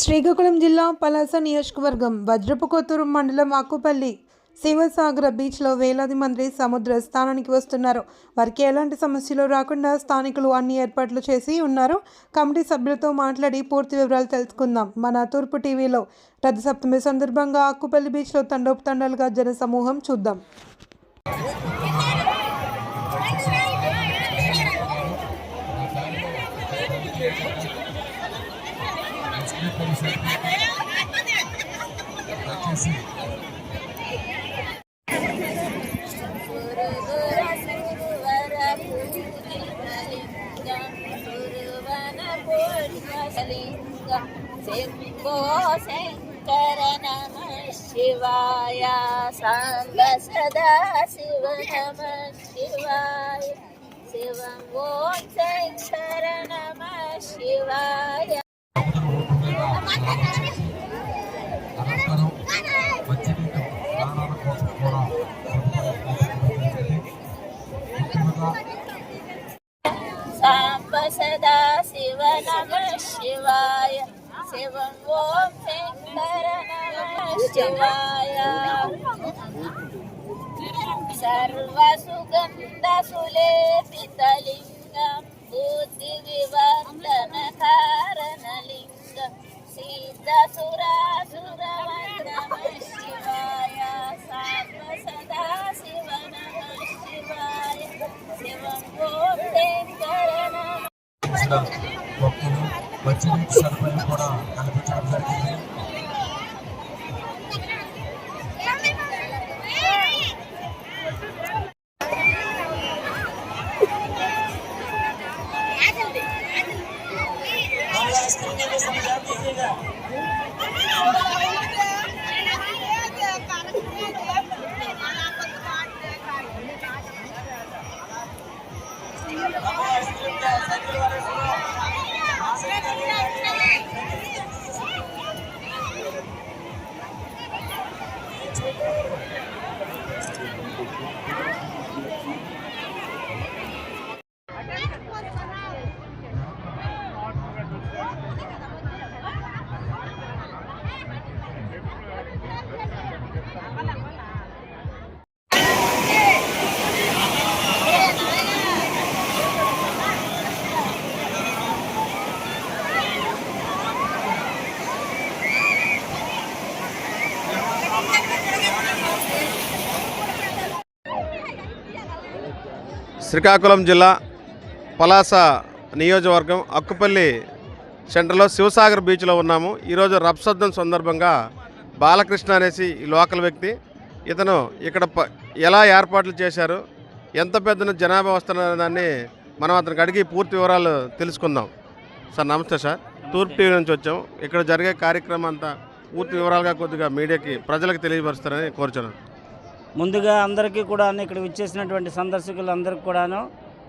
శ్రీకాకుళం జిల్లా పలాస నియోజకవర్గం వజ్రపు కొత్తూరు మండలం ఆకుపల్లి శివసాగర బీచ్లో వేలాది మంది సముద్ర స్థానానికి వస్తున్నారు. వారికి ఎలాంటి సమస్యలు రాకుండా స్థానికులు అన్ని ఏర్పాట్లు చేసి ఉన్నారు. కమిటీ సభ్యులతో మాట్లాడి పూర్తి వివరాలు తెలుసుకుందాం. మన తూర్పు టీవీలో రథసప్తమి సందర్భంగా ఆకుపల్లి బీచ్లో తండోపతండాలుగా జన జనసమూహం చూద్దాం. शङ्कर नमः शिवाय साङ्ग सदा शिव नम शिवाय शिव ॐ शङ्कर शिवाय सांब सदा शिव नम शिवाय சிவன் ஓம் சிவாய சர்வசுகந்த சுலேபிதலிங்கம் புத்தி விவர்த்தன காரணலிங்கம் சீத சுராசுரவந்தன சிவாய சாத்வ சதா சிவன சிவாய சிவம் ஓம் சேங்கரண నమ శివాయ సాంబ సదా శివ నమ శివాయ శివం ఓం శంకర నమ ఇచ్చిన భక్తులు మంచినీటి సదుపాయం కూడా కల్పించడం జరిగింది శ్రీకాకుళం జిల్లా పలాస నియోజకవర్గం అక్కుపల్లి సెంటర్లో శివసాగర్ బీచ్లో ఉన్నాము. ఈరోజు రప్సద్దం సందర్భంగా బాలకృష్ణ అనేసి ఈ లోకల్ వ్యక్తి. ఇతను ఇక్కడ ప- ఎలా ఏర్పాట్లు చేశారు? ఎంత పెద్ద జనాభా వస్తున్న దాన్ని మనం అతనికి అడిగి పూర్తి వివరాలు తెలుసుకుందాం. సార్ నమస్తే సార్. తూర్పు టీవీ నుంచి వచ్చాం ఇక్కడ జరిగే కార్యక్రమం అంతా పూర్తి వివరాలుగా కొద్దిగా మీడియాకి ప్రజలకు తెలియపరుస్తారని కోరుచున్నాను. ముందుగా అందరికీ కూడా ఇక్కడ విచ్చేసినటువంటి సందర్శకులందరికీ కూడాను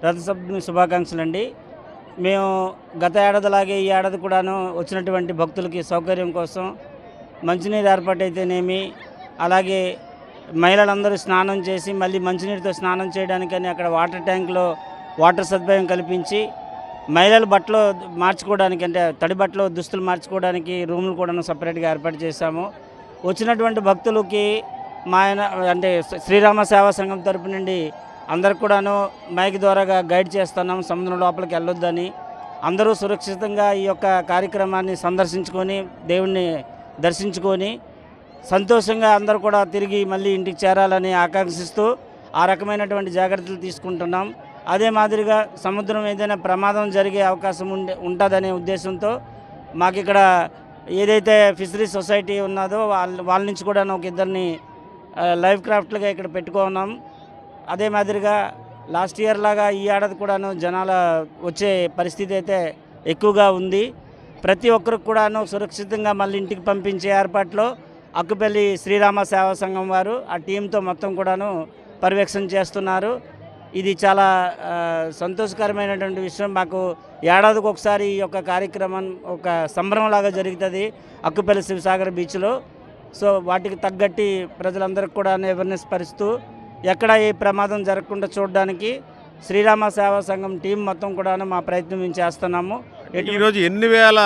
రథసప్తమి శుభాకాంక్షలు అండి మేము గత ఏడాదిలాగే ఈ ఏడాది కూడాను వచ్చినటువంటి భక్తులకి సౌకర్యం కోసం మంచినీరు ఏర్పాటైతేనేమి అలాగే మహిళలందరూ స్నానం చేసి మళ్ళీ మంచినీరుతో స్నానం చేయడానికని అక్కడ వాటర్ ట్యాంక్లో వాటర్ సదుపాయం కల్పించి మహిళలు బట్టలు మార్చుకోవడానికి అంటే తడి బట్టలు దుస్తులు మార్చుకోవడానికి రూములు కూడా సపరేట్గా ఏర్పాటు చేశాము. వచ్చినటువంటి భక్తులకి మా ఆయన అంటే శ్రీరామ సేవా సంఘం తరపు నుండి అందరికి కూడాను మైక్ ద్వారాగా గైడ్ చేస్తున్నాం సముద్రం లోపలికి వెళ్ళొద్దని. అందరూ సురక్షితంగా ఈ యొక్క కార్యక్రమాన్ని సందర్శించుకొని దేవుణ్ణి దర్శించుకొని సంతోషంగా అందరూ కూడా తిరిగి మళ్ళీ ఇంటికి చేరాలని ఆకాంక్షిస్తూ ఆ రకమైనటువంటి జాగ్రత్తలు తీసుకుంటున్నాం. అదే మాదిరిగా సముద్రం ఏదైనా ప్రమాదం జరిగే అవకాశం ఉండే ఉంటుందనే ఉద్దేశంతో మాకు ఇక్కడ ఏదైతే ఫిషరీస్ సొసైటీ ఉన్నదో వాళ్ళ వాళ్ళ నుంచి కూడా ఒక ఇద్దరిని లైవ్ క్రాఫ్ట్లుగా ఇక్కడ పెట్టుకున్నాం. అదే మాదిరిగా లాస్ట్ ఇయర్ లాగా ఈ ఏడాది కూడాను జనాల వచ్చే పరిస్థితి అయితే ఎక్కువగా ఉంది. ప్రతి ఒక్కరికి కూడాను సురక్షితంగా మళ్ళీ ఇంటికి పంపించే ఏర్పాట్లో అక్కుపల్లి శ్రీరామ సేవా సంఘం వారు ఆ టీంతో మొత్తం కూడాను పర్యవేక్షణ చేస్తున్నారు. ఇది చాలా సంతోషకరమైనటువంటి విషయం. మాకు ఏడాదికి ఒకసారి ఈ యొక్క కార్యక్రమం ఒక సంబరంలాగా జరుగుతుంది అక్కుపల్లి శివసాగర్ బీచ్లో. సో వాటికి తగ్గట్టి ప్రజలందరికీ కూడా అవేర్నెస్ పరుస్తూ ఎక్కడ ఏ ప్రమాదం జరగకుండా చూడడానికి శ్రీరామ సేవా సంఘం టీం మొత్తం కూడా మా ప్రయత్నం మేము చేస్తున్నాము. ఈరోజు ఎన్ని వేల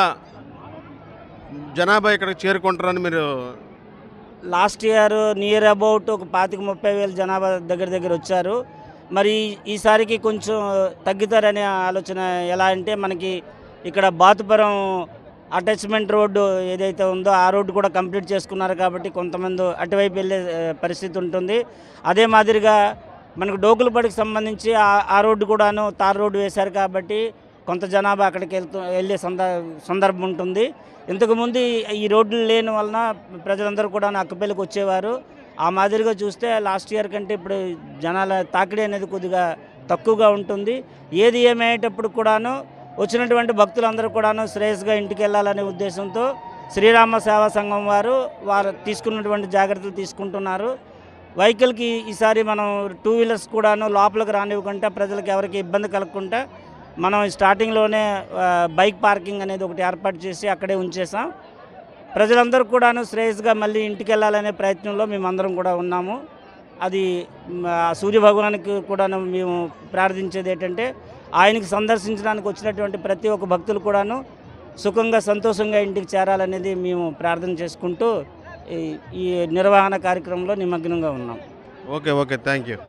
జనాభా ఇక్కడికి చేరుకుంటారని మీరు లాస్ట్ ఇయర్ నియర్ అబౌట్ ఒక పాతిక ముప్పై వేల జనాభా దగ్గర దగ్గర వచ్చారు. మరి ఈసారికి కొంచెం తగ్గుతారనే ఆలోచన ఎలా అంటే మనకి ఇక్కడ బాతుపురం అటాచ్మెంట్ రోడ్డు ఏదైతే ఉందో ఆ రోడ్డు కూడా కంప్లీట్ చేసుకున్నారు కాబట్టి కొంతమంది అటువైపు వెళ్ళే పరిస్థితి ఉంటుంది. అదే మాదిరిగా మనకు డోకులపడికి సంబంధించి ఆ- రోడ్డు కూడాను తార్ రోడ్డు వేశారు కాబట్టి కొంత జనాభా అక్కడికి వెళ్తూ వెళ్ళే సంద సందర్భం ఉంటుంది. ఇంతకుముందు ఈ- ఈ రోడ్లు లేని వలన ప్రజలందరూ కూడా అక్కపల్లికి వచ్చేవారు. ఆ మాదిరిగా చూస్తే లాస్ట్ ఇయర్ కంటే ఇప్పుడు జనాల తాకిడి అనేది కొద్దిగా తక్కువగా ఉంటుంది. ఏది ఏమయ్యేటప్పుడు కూడాను వచ్చినటువంటి భక్తులందరూ కూడాను శ్రేయస్గా ఇంటికి వెళ్ళాలనే ఉద్దేశంతో శ్రీరామ సేవా సంఘం వారు వారు తీసుకున్నటువంటి జాగ్రత్తలు తీసుకుంటున్నారు. వెహికల్కి ఈసారి మనం టూ వీలర్స్ కూడాను లోపలికి రానివ్వకుండా ప్రజలకు ఎవరికి ఇబ్బంది కలగకుండా మనం స్టార్టింగ్లోనే బైక్ పార్కింగ్ అనేది ఒకటి ఏర్పాటు చేసి అక్కడే ఉంచేసాం ప్రజలందరూ కూడాను శ్రేయస్గా మళ్ళీ ఇంటికి వెళ్ళాలనే ప్రయత్నంలో మేమందరం కూడా ఉన్నాము. అది సూర్య భగవానికి కూడాను మేము ప్రార్థించేది ఏంటంటే ఆయనకు సందర్శించడానికి వచ్చినటువంటి ప్రతి ఒక్క భక్తులు కూడాను సుఖంగా సంతోషంగా ఇంటికి చేరాలనేది మేము ప్రార్థన చేసుకుంటూ ఈ ఈ నిర్వహణ కార్యక్రమంలో నిమగ్నంగా ఉన్నాం. Okay okay. Thank you.